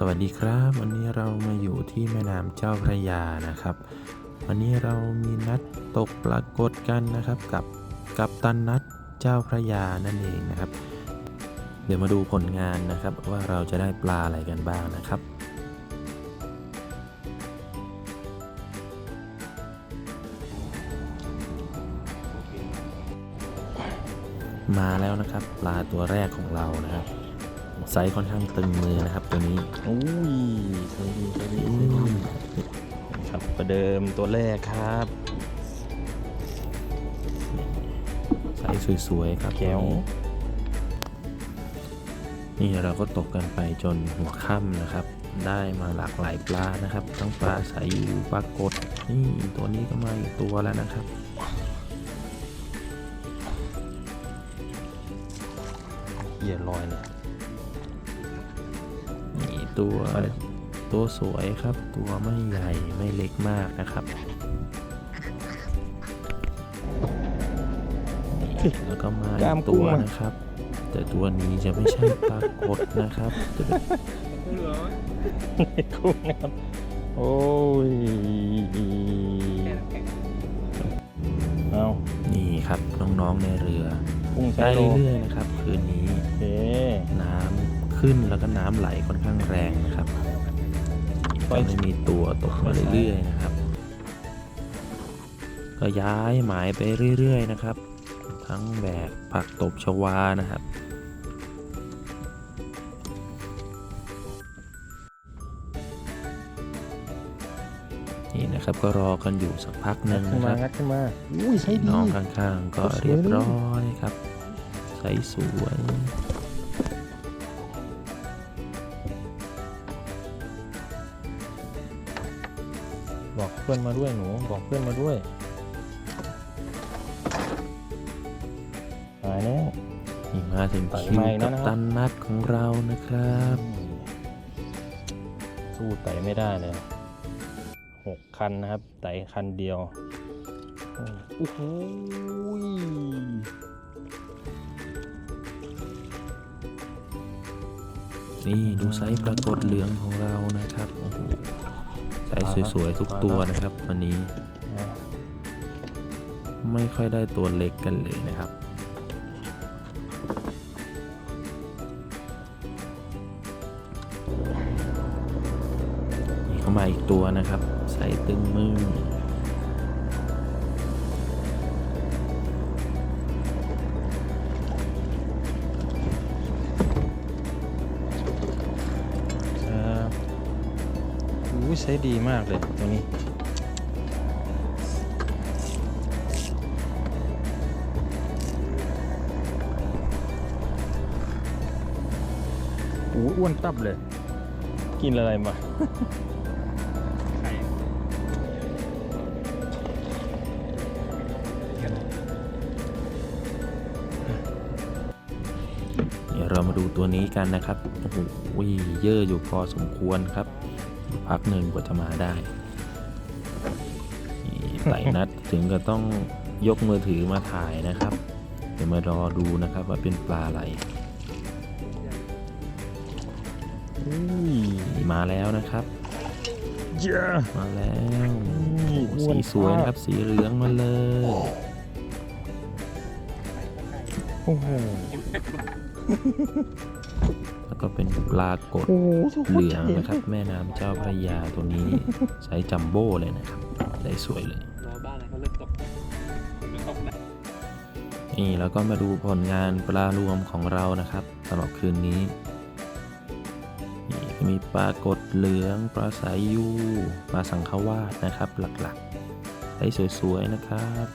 สวัสดีครับ วันนี้เรามาอยู่ที่แม่น้ำเจ้าพระยานะครับ วันนี้เรามีนัดตกปรากฏกันนะครับกับกับตันนัดเจ้าพระยานั่นเองนะครับ เดี๋ยวมาดูผลงานนะครับว่าเราจะได้ปลาอะไรกันบ้างนะครับมาแล้วนะครับ ปลาตัวแรกของเรานะครับ ไซส์ค่อนข้างตึงมือนะครับตัวนี้อุ้ยใช่ดีใช่ดีใช่ดีครับประเดิมตัวแรกครับไซส์สวยๆครับแก้วนี่เราก็ตกกันไปจนหัวค่ำนะครับ ได้มาหลากหลายปลานะครับ ทั้งปลาสายยูปลากดนี่ตัวนี้ก็มาอีกตัวแล้วนะครับเหยียลอยเนี่ยนี่ ตัวตัวสวยครับ ตัวไม่ใหญ่ไม่เล็กมากนะครับนี่แล้วก็มาอีกตัวนะครับ แต่ตัวนี้จะไม่ใช่ปลากดนะครับจะเป็นกุ้งครับโอ้ยเอานี่ครับน้องๆในเรือกุ้งใช้ได้โลเรื่อยๆนะครับ คืนนี้โอเคน้ำ ขึ้นแล้วก็น้ำไหลค่อนข้างแรงนะครับก็ไม่มีตัวตกมาเรื่อยๆนะครับ ก็ย้ายหมายไปเรื่อยๆนะครับ ทั้งแบบผักตบชวานะครับนี่นะครับก็รอกันอยู่สักพักหนึ่งขึ้นนะคมารับงัดขึ้นมาอุ้ยใช้ดีน้องข้างๆก็เรียบร้อยครับใสสวย บอกเพื่อนมาด้วยหนูบอกเพื่อนมาด้วยตายแล้ว นี่มาถึงไต่คิวไม้แล้กัวบนะครับ ตันนัดของเรานะครับ สู้ไต่ไม่ได้เลยหกคันนะครับ ไต่คันเดียวโอ้โหยนี่ดูไซส์ปรากฏเหลืองของเรานะครับโอ้โห ไซส์สวยๆทุกตัวนะครับ วันนี้ ไม่ค่อยได้ตัวเล็กกันเลยนะครับนี่เข้ามาอีกตัวนะครับไซส์ตึงมือ อู้ใช้ดีมากเลยตัวนี้อู้อ้วนตับเลย กินอะไรมาเรามาดูตัวนี้กันนะครับ โอ้โหเยอะอยู่พอสมควรครับ พักหนึ่งกว่าจะมาได้นี่ไต่นัดถึงก็ต้องยกมือถือมาถ่ายนะครับ เดี๋ยวมารอดูนะครับว่าเป็นปลาอะไรอุ้ยนี่มาแล้วนะครับเยอะมาแล้วนี่โอ้โหอ้วนสีสวยมากนะครับสีเหลืองมาเลยโอ้โห แล้วก็เป็นปลากดโอ้โหสุดเหลืองนะครับ แม่น้ำเจ้าพระยาตัวนี้ใช้จัมโบ้เลยนะครับได้สวยเลยรอบ้านอะไรเขาเริ่มตกเริ่มตกแล้วนี่แล้วก็มาดูผลงานปลารวมของเรานะครับสำหรับคืนนี้นี่ก็มีปลากดเหลืองปลาสายยูปลาสังขวาดนะครับ หลักๆใช้สวยๆนะครับ